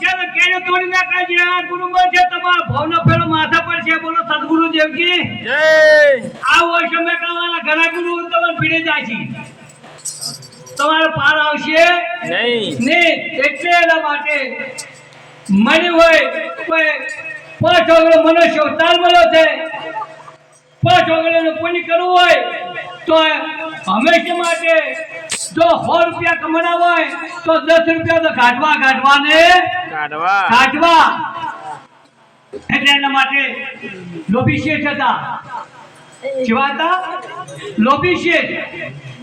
છે ને તોડી નાખાય છે આ છે તમારા ભાવનો ફેરો માથા પર છે. બોલો સદગુરુ દેવજી. જય. આ વર્ષ અમે કાવાના ઘણા ગુરુ તમને ભીડે જાય છે. તમારે પાર આવશે? નહીં. ને એટલે એના માટે મળ્યું હોય કોઈ પાંચ ઓગળો મનુષ્ય અવતાર મળ્યો છે. પાંચ ઓગળોનું પુણ્ય કરવું હોય તો હંમેશા માટે જો સો રૂપિયા કમાણા હોય તો દસ રૂપિયા તો કાઢવા કાઢવા ને કાઢવા. કાઢવા. એટલે એના માટે લોભી હતા. કેવા હતા?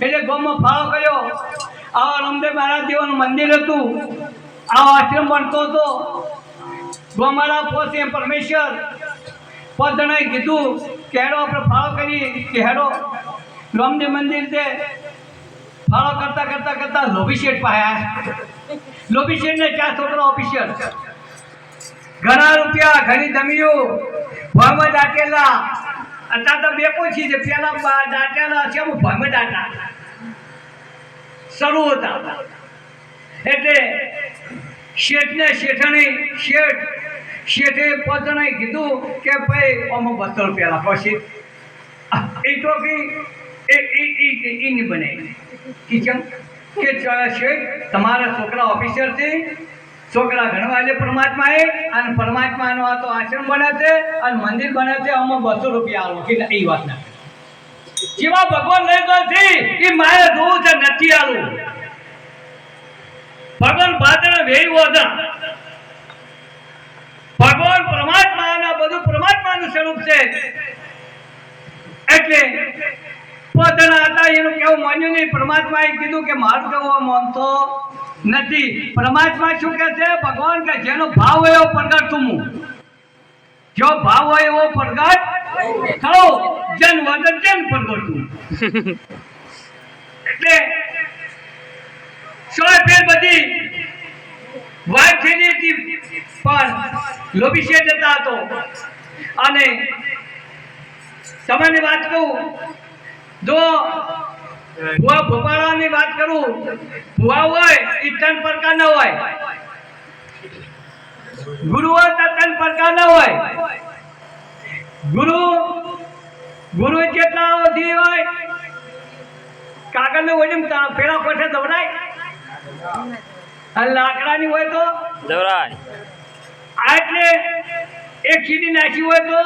એટલે ગામમાં ફાળો કર્યો. આવા રામદેવ મહારાજ દેવાનું મંદિર હતું. આવો આશ્રમ બનતો હતો. ગોમાળા પોતે પરમેશ્વર. પદ જણાએ કીધું કે હેડો, આપણે ફાળો કરીએ કે હેડો. રામદેવ મંદિર છે. ફાળો કરતા કરતા કરતા લોભી શેઠ પાયા લોભી શેઠને ચાર છોકરો ઓફિશિયલ ઘણા રૂપિયા, ઘણી જમીઓ ભમ દાટેલા. અત્યારે તો બે પૂછી છે પેલા દાટેલા છે હું ભમ દાટા. શરૂ હતા. એટલે શેઠને શેઠણી શેઠ, શેઠે પોતાને કીધું કે ભાઈ આમાં બસો રૂપિયા રાખો શેઠ. એ ટોપી એ એ એ એ નહીં કે કેમ? કે શેઠ તમારા છોકરા ઓફિસર છે, છોકરા ઘણવા એટલે પરમાત્માએ અને પરમાત્માનો આ તો આશ્રમ બને છે, અને મંદિર બને છે, આમાં બસો રૂપિયા આવો કે એ વાત ના જેવા ભગવાન લઈ ગયો છે એ મારે જોવું છે, નથી આવું ભગવાન ભાદર વેયું હતા. ભગવાન પરમાત્માના, બધું પરમાત્માનું સ્વરૂપ છે. એટલે પોતાના હતા, એનું કેવું માન્યું નહીં? પરમાત્માએ કીધું કે મારું કેવું માનતો નથી. પરમાત્મા શું કહે છે? ભગવાન કે જેનો ભાવ હોય એવો પ્રગટ તું જો ભાવ હોય એવો પ્રગટ થયો જન વદન જન પ્રગટ તું એટલે સો ફેર બધી વાત થયેલી હતી પણ લોભી જતા હતો અને સમયની વાત કહું જો ભુવા ભોપાળાની વાત કરું ભુવા હોય એ ત્રણ પ્રકારના હોય. ગુરુ હોય તો ત્રણ પ્રકારના હોય. ગુરુ ગુરુ કેટલા અવધિ હોય કાગળનું વજન પેલા કોઠે દવડાય અને લાકડાની હોય તો? દવડાય એટલે એક સીડી નાખી હોય તો?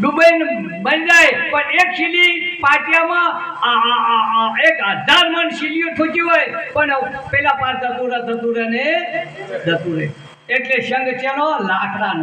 ડૂબાઈને બની જાય, પણ એક શીલી પાટિયામાં એક હજાર મન શીલીઓ ઠોકી હોય, પણ પેલા પાર ધતુરા ધતુરા. જતું ને જતું રહે એટલે સંઘ છે લાકડાનો